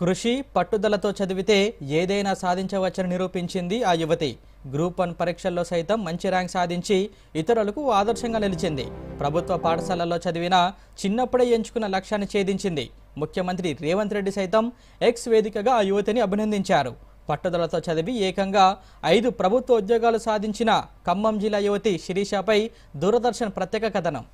కృషి పట్టుదలతో చదివితే ఏదైనా సాధించవచ్చని నిరూపించింది ఆ యువతి. గ్రూప్ వన్ పరీక్షల్లో సైతం మంచి ర్యాంక్ సాధించి ఇతరులకు ఆదర్శంగా నిలిచింది. ప్రభుత్వ పాఠశాలల్లో చదివిన చిన్నప్పుడే ఎంచుకున్న లక్ష్యాన్ని ఛేదించింది. ముఖ్యమంత్రి రేవంత్ రెడ్డి సైతం ఎక్స్ వేదికగా ఆ యువతిని అభినందించారు. పట్టుదలతో చదివి ఏకంగా ఐదు ప్రభుత్వ ఉద్యోగాలు సాధించిన ఖమ్మం జిల్లా యువతి శిరీషపై దూరదర్శన్ ప్రత్యేక కథనం.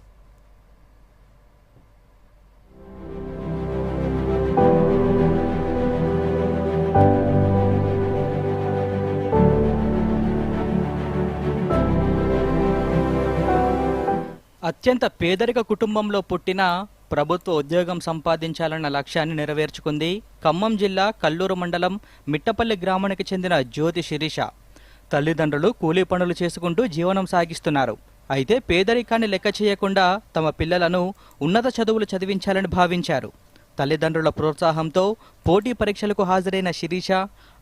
అత్యంత పేదరిక కుటుంబంలో పుట్టిన ప్రభుత్వ ఉద్యోగం సంపాదించాలన్న లక్ష్యాన్ని నెరవేర్చుకుంది ఖమ్మం జిల్లా కల్లూరు మండలం మిట్టపల్లి గ్రామానికి చెందిన జ్యోతి శిరీష. తల్లిదండ్రులు కూలీ పనులు చేసుకుంటూ జీవనం సాగిస్తున్నారు. అయితే పేదరికాన్ని లెక్క చేయకుండా తమ పిల్లలను ఉన్నత చదువులు చదివించాలని భావించారు. తల్లిదండ్రుల ప్రోత్సాహంతో పోటీ పరీక్షలకు హాజరైన శిరీష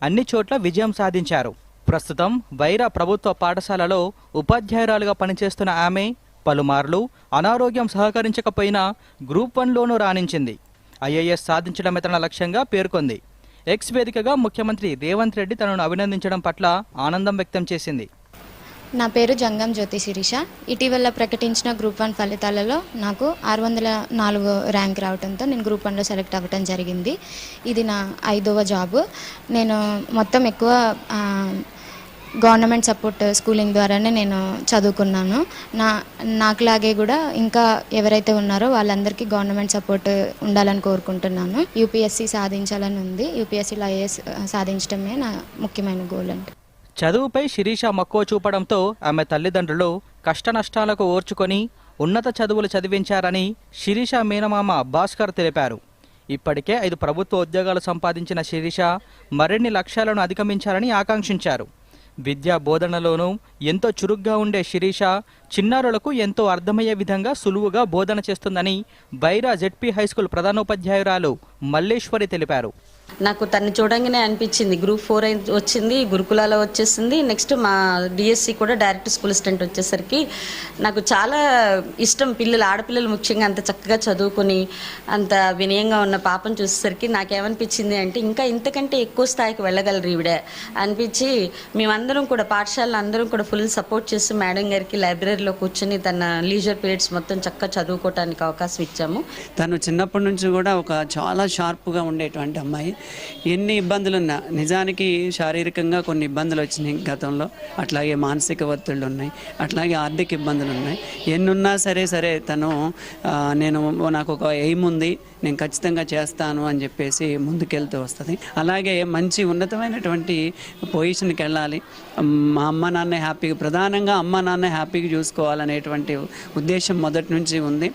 అన్ని చోట్ల విజయం సాధించారు. ప్రస్తుతం వైరా ప్రభుత్వ పాఠశాలలో ఉపాధ్యాయురాలుగా పనిచేస్తున్న ఆమె పలుమార్లు అనారోగ్యం సహకరించకపోయినా గ్రూప్ వన్లోనూ రాణించింది. ఐఏఎస్ సాధించడమే తన లక్ష్యంగా పేర్కొంది. ఎక్స్ వేదికగా ముఖ్యమంత్రి రేవంత్ రెడ్డి తనను అభినందించడం పట్ల ఆనందం వ్యక్తం చేసింది. నా పేరు జంగం జ్యోతి శిరీష. ఇటీవల ప్రకటించిన గ్రూప్ వన్ ఫలితాలలో నాకు ఆరు వందల నాలుగు ర్యాంక్ రావడంతో నేను గ్రూప్ వన్లో సెలెక్ట్ అవ్వడం జరిగింది. ఇది నా ఐదవ జాబ్. నేను మొత్తం ఎక్కువ గవర్నమెంట్ సపోర్ట్ స్కూలింగ్ ద్వారానే నేను చదువుకున్నాను. నా నాకులాగే కూడా ఇంకా ఎవరైతే ఉన్నారో వాళ్ళందరికీ గవర్నమెంట్ సపోర్ట్ ఉండాలని కోరుకుంటున్నాను. యూపీఎస్సీ సాధించాలని ఉంది. యూపీఎస్సీలో ఐఏఎస్ సాధించడమే నా ముఖ్యమైన గోల్ అంటే చదువుపై శిరీష మక్కువ చూపడంతో ఆమె తల్లిదండ్రులు కష్టనష్టాలకు ఓర్చుకొని ఉన్నత చదువులు చదివించారని శిరీష మీనమామ భాస్కర్ తెలిపారు. ఇప్పటికే ఐదు ప్రభుత్వ ఉద్యోగాలు సంపాదించిన శిరీష మరిన్ని లక్ష్యాలను అధిగమించాలని ఆకాంక్షించారు. విద్యా బోధనలోనూ ఎంతో చురుగ్గా ఉండే శిరీష చిన్నారులకు ఎంతో అర్థమయ్యే విధంగా సులువుగా బోధన చేస్తుందని బైరా జెడ్పీ హైస్కూల్ ప్రధానోపాధ్యాయురాలు మల్లేశ్వరి తెలిపారు. నాకు తను చూడంగానే అనిపించింది. గ్రూప్ ఫోర్ వచ్చింది గురుకులాలో వచ్చేసింది. నెక్స్ట్ మా డిఎస్సి కూడా డైరెక్ట్ స్కూల్ అసిస్టెంట్ వచ్చేసరికి నాకు చాలా ఇష్టం పిల్లలు ఆడపిల్లలు ముఖ్యంగా అంత చక్కగా చదువుకొని అంత వినయంగా ఉన్న పాపను చూసేసరికి నాకేమనిపించింది అంటే ఇంకా ఇంతకంటే ఎక్కువ స్థాయికి వెళ్ళగలరు ఈవిడ అనిపించి మేమందరం కూడా పాఠశాలలో అందరం కూడా ఫుల్ సపోర్ట్ చేసి మేడం గారికి లైబ్రరీలో కూర్చొని తన లీజర్ పీరియడ్స్ మొత్తం చక్కగా చదువుకోవడానికి అవకాశం ఇచ్చాము. తను చిన్నప్పటి నుంచి కూడా ఒక చాలా షార్ప్గా ఉండేటువంటి అమ్మాయి. ఎన్ని ఇబ్బందులు ఉన్నా నిజానికి శారీరకంగా కొన్ని ఇబ్బందులు వచ్చినాయి గతంలో. అట్లాగే మానసిక ఒత్తిళ్ళు ఉన్నాయి. అట్లాగే ఆర్థిక ఇబ్బందులు ఉన్నాయి. ఎన్ని ఉన్నా సరే సరే తను నేను నాకు ఒక ఎయిమ్ ఉంది నేను ఖచ్చితంగా చేస్తాను అని చెప్పేసి ముందుకెళ్తూ వస్తుంది. అలాగే మంచి ఉన్నతమైనటువంటి పొజిషన్కి వెళ్ళాలి. మా అమ్మ నాన్న హ్యాపీగా ప్రధానంగా అమ్మ నాన్న హ్యాపీగా చూసుకోవాలనేటువంటి ఉద్దేశం మొదటి నుంచి ఉంది.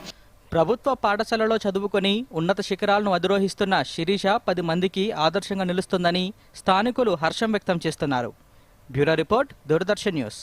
ప్రభుత్వ పాఠశాలలో చదువుకొని ఉన్నత శిఖరాలను అధిరోహిస్తున్న శిరీష పది మందికి ఆదర్శంగా నిలుస్తుందని స్థానికులు హర్షం వ్యక్తం చేస్తున్నారు. Bureau report Doordarshan news.